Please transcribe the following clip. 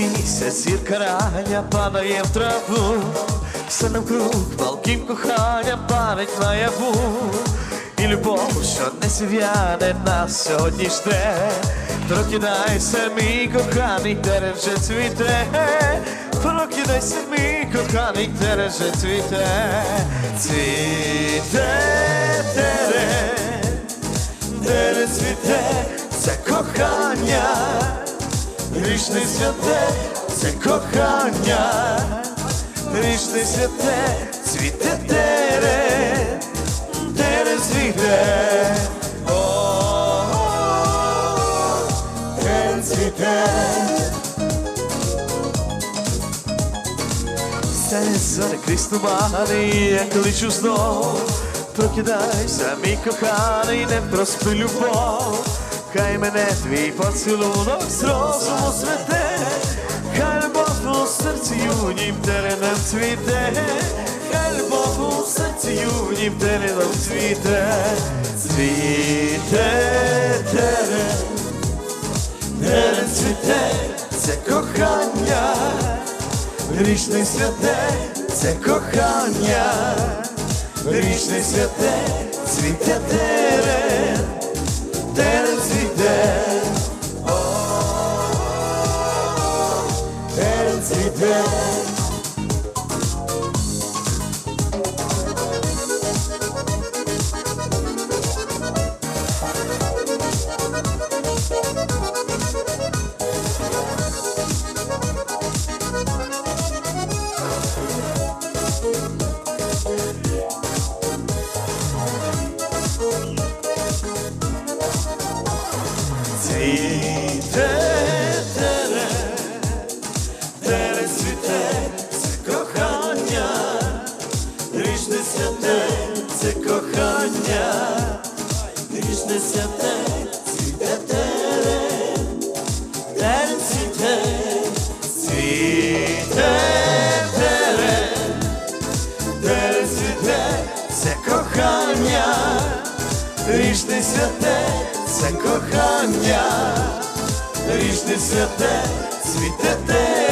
Місяць зірка рання падає в траву, все навкруг палким коханням пам'ять наяву, і любов, що не сів'яне нас сьогодні жде. Прокидайся, мій коханий, терен вже цвіте, прокидайся, мій коханий, терен вже цвіте, цвіте терен, терен цвіте, це кохання. Грішне святе, це кохання, грішне святе, цвіте тере, тере цвіте, о, тере цвіте. Крізь я кличу знов, прокидайся, мій коханий, не проспи любов, хай мене твій поцілунок з розуму зведе, хай любов у серці юнім тереном цвіте, хай любов у серці юнім тереном цвіте, цвіте терен, терен цвіте, це кохання. Грішне святе, це кохання, грішне святе, цвіте терен, терен цвіте, О, терен цвіте. Це кохання, грішне святе, це кохання, грішне святе, цвіте терен, терен цвіте, цвіте терен, терен цвіте, це кохання. Грішне святе, це кохання, грішне святе, цвіте тере,